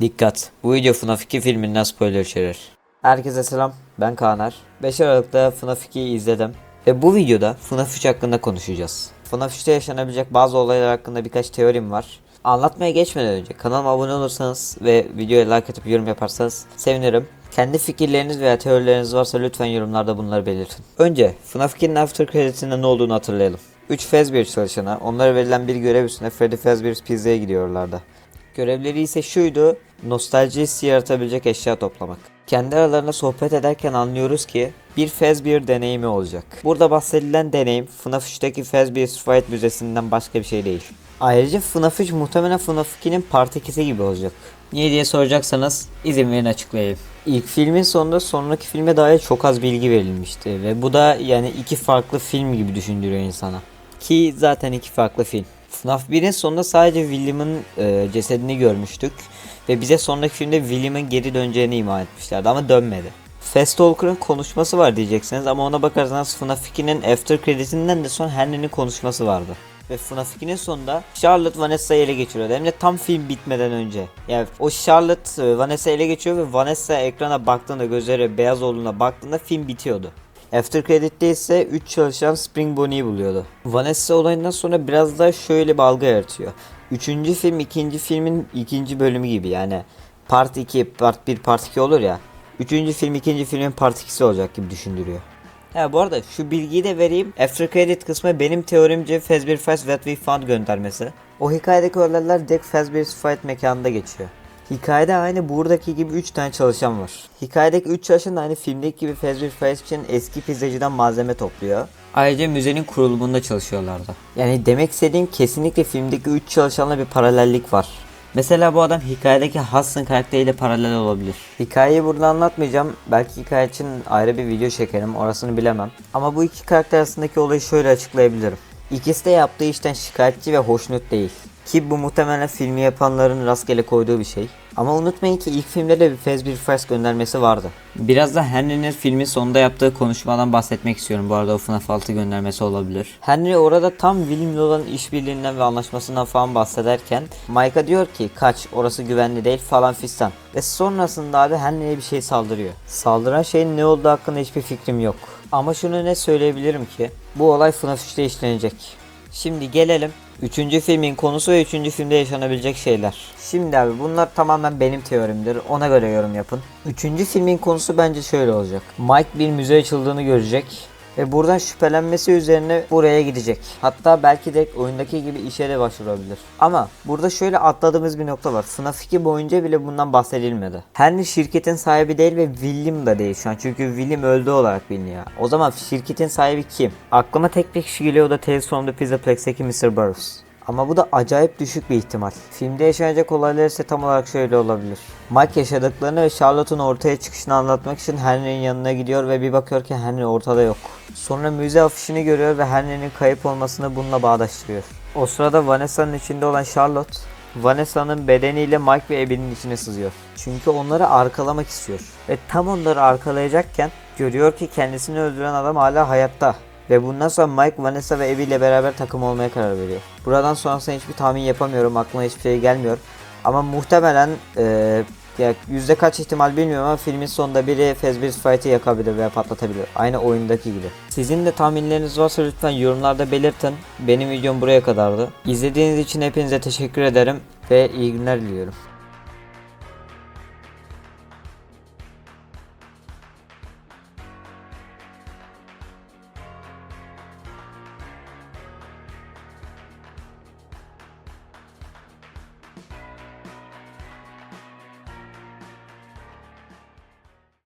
Dikkat! Bu video FNAF 2 filminden spoiler içerir. Herkese selam, ben Kanar. 5 Aralık'ta FNAF 2'yi izledim. Ve bu videoda FNAF 3 hakkında konuşacağız. FNAF 3'te yaşanabilecek bazı olaylar hakkında birkaç teorim var. Anlatmaya geçmeden önce kanalıma abone olursanız ve videoya like atıp yorum yaparsanız sevinirim. Kendi fikirleriniz veya teorileriniz varsa lütfen yorumlarda bunları belirtin. Önce FNAF 2'nin After Credits'inde ne olduğunu hatırlayalım. 3 Fazbear çalışanı onlara verilen bir görev üstüne Freddy Fazbear's Pizza'ya gidiyorlardı. Görevleri ise şuydu, nostalji hissi yaratabilecek eşya toplamak. Kendi aralarında sohbet ederken anlıyoruz ki bir Fazbear deneyimi olacak. Burada bahsedilen deneyim FNAF 3'teki Fazbear's Fright Müzesi'nden başka bir şey değil. Ayrıca FNAF 3 muhtemelen FNAF 2'nin Part 2'si gibi olacak. Niye diye soracaksanız izin verin açıklayayım. İlk filmin sonunda sonraki filme dair çok az bilgi verilmişti ve bu da yani iki farklı film gibi düşündürüyor insana. Ki zaten iki farklı film. FNAF 1'in sonunda sadece William'ın e, cesedini görmüştük ve bize sonraki filmde William'ın geri döneceğini ima etmişlerdi ama dönmedi. Festalker'ın konuşması var diyeceksiniz ama ona bakarsanız FNAF 2'nin After Credit'inden de son Henry'nin konuşması vardı. Ve FNAF 2'nin sonunda Charlotte Vanessa'yı ele geçiriyordu. Hem de tam film bitmeden önce. Yani o Charlotte e, Vanessa'yı ele geçiyor ve Vanessa ekrana baktığında gözleri beyaz olduğuna baktığında film bitiyordu. After Credit'te ise 3 çalışan Spring Bonnie'yi buluyordu. Vanessa olayından sonra biraz daha şöyle bir algı yaratıyor. Üçüncü film ikinci filmin ikinci bölümü gibi yani Part 2, Part 1, Part 2 olur ya. Üçüncü film ikinci filmin Part 2'si olacak gibi düşündürüyor. Ha bu arada şu bilgiyi de vereyim. After Credit kısmı benim teorimce Fazbear Fights What We Found göndermesi. O hikayedeki olaylar direkt Fazbear's Fight mekanında geçiyor. Hikayede aynı buradaki gibi 3 tane çalışan var. Hikayedeki 3 çalışan da aynı filmdeki gibi Fazbear Fights için eski pizzacıdan malzeme topluyor. Ayrıca müzenin kurulumunda çalışıyorlardı. Yani demek istediğim kesinlikle filmdeki 3 çalışanla bir paralellik var. Mesela bu adam hikayedeki Hudson karakteriyle paralel olabilir. Hikayeyi burada anlatmayacağım. Belki hikaye için ayrı bir video çekerim. Orasını bilemem. Ama bu iki karakter arasındaki olayı şöyle açıklayabilirim. İkisi de yaptığı işten şikayetçi ve hoşnut değil. Ki bu muhtemelen filmi yapanların rastgele koyduğu bir şey. Ama unutmayın ki ilk filmde de bir Fazbear Fights göndermesi vardı. Biraz da Henry'nin filmin sonunda yaptığı konuşmadan bahsetmek istiyorum. Bu arada o FNAF 6 göndermesi olabilir. Henry orada tam William'le olan işbirliğinden ve anlaşmasından falan bahsederken Mike'a diyor ki kaç orası güvenli değil falan fistan. Ve sonrasında abi Henry'e bir şey saldırıyor. Saldıran şeyin ne olduğu hakkında hiçbir fikrim yok. Ama şunu ne söyleyebilirim ki bu olay FNAF 3'te işlenecek. Şimdi gelelim Üçüncü filmin konusu ve üçüncü filmde yaşanabilecek şeyler. Şimdi abi bunlar tamamen benim teorimdir. Ona göre yorum yapın. Üçüncü filmin konusu bence şöyle olacak. Mike bir müze açıldığını görecek. Ve buradan şüphelenmesi üzerine buraya gidecek. Hatta belki de oyundaki gibi işe de başvurabilir. Ama burada şöyle atladığımız bir nokta var. FNAF 2 boyunca bile bundan bahsedilmedi. Henry şirketin sahibi değil ve William da değil şu an. Çünkü William öldü olarak biliniyor. O zaman şirketin sahibi kim? Aklıma tek bir kişi geliyor o da Tales from the Pizza Plex'teki Mr. Burroughs. Ama bu da acayip düşük bir ihtimal. Filmde yaşanacak olaylar ise tam olarak şöyle olabilir. Mike yaşadıklarını ve Charlotte'un ortaya çıkışını anlatmak için Henry'nin yanına gidiyor ve bir bakıyor ki Henry ortada yok. Sonra müze afişini görüyor ve Henry'nin kayıp olmasını bununla bağdaştırıyor. O sırada Vanessa'nın içinde olan Charlotte, Vanessa'nın bedeniyle Mike ve Abby'nin içine sızıyor. Çünkü onları arkalamak istiyor. Ve tam onları arkalayacakken görüyor ki kendisini öldüren adam hala hayatta. Ve bundan sonra Mike, Vanessa ve Abby ile beraber takım olmaya karar veriyor. Buradan sonrasında hiçbir tahmin yapamıyorum. Aklıma hiçbir şey gelmiyor. Ama muhtemelen eee ya yüzde kaç ihtimal bilmiyorum ama filmin sonunda biri Fazbear's Fight'ı yakabilir veya patlatabilir. Aynı oyundaki gibi. Sizin de tahminleriniz varsa lütfen yorumlarda belirtin. Benim videom buraya kadardı. İzlediğiniz için hepinize teşekkür ederim ve iyi günler diliyorum.